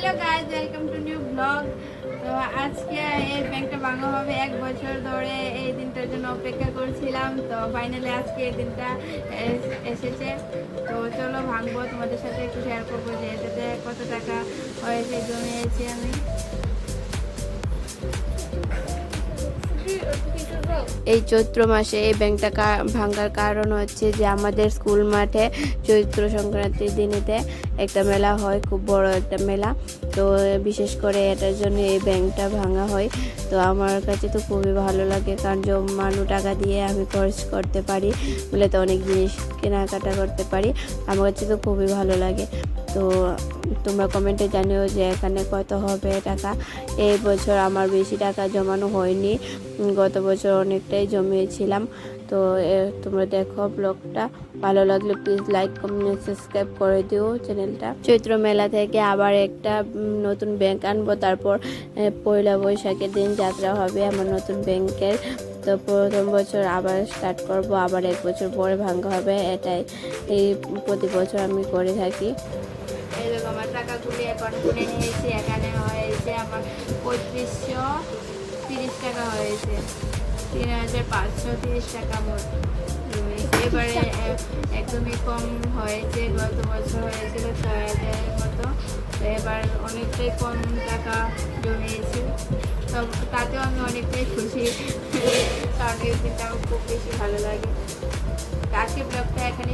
Hello guys welcome to new blog. তো আজকে এই ব্যাংকটা ভাঙা হবে এক বছর ধরে। এই দিনটার জন্য অপেক্ষা করছিলাম। তো ফাইনালি আজকে এই দিনটা এসেছে। তো চলো ভাঙবো। তোমাদের সাথে একটু শেয়ার করব যে এটাতে কত টাকা হয়েছে, জমিয়েছি আমি। এই চৈত্র মাসে এই ব্যাংকটা ভাঙার কারণ হচ্ছে যে আমাদের স্কুল মাঠে চৈত্র সংক্রান্তির দিনেতে একটা মেলা হয়, খুব বড় একটা মেলা। তো বিশেষ করে এটার জন্য এই ব্যাংকটা ভাঙা হয়। তো আমার কাছে তো খুবই ভালো লাগে, কারণ জমানো টাকা দিয়ে আমি খরচ করতে পারি, বলে তো অনেক জিনিস কেনাকাটা করতে পারি। আমার কাছে তো খুবই ভালো লাগে। তো তোমরা কমেন্টে জানিও যে এখানে কত হবে টাকা। এই বছর আমার বেশি টাকা জমানো হয়নি, গত বছর অনেকটাই জমিয়েছিলাম। তো তোমরা দেখো ব্লগটা। ভালো লাগলে প্লিজ লাইক কমেন্ট সাবস্ক্রাইব করে দিও। চ্যানেলটা চৈত্র মেলা থেকে আবার একটা নতুন ব্যাংক আনব, তারপর পয়লা বৈশাখের দিন যাত্রা হবে আমার নতুন ব্যাংকের। তো প্রথম বছর আবার স্টার্ট করব, আবার এক বছর পরে ভাঙা হবে, এটাই। এই প্রতি বছর আমি করে থাকি। দেখো, আমার টাকাগুলি এখন গুনে নিয়েছি এখানে হয়েছে আমার পঁয়ত্রিশশো তিরিশ টাকা হয়েছে। তিন হাজার পাঁচশো তিরিশ টাকা মোট। এবারে একদমই কম হয়েছে গত বছর। অনেকটাই কম টাকা জমিয়েছি তাতেও আমি অনেকটাই খুশি। কারণ দিনটা আমার খুব বেশি ভালো লাগে। আজকে ব্লগটা এখানে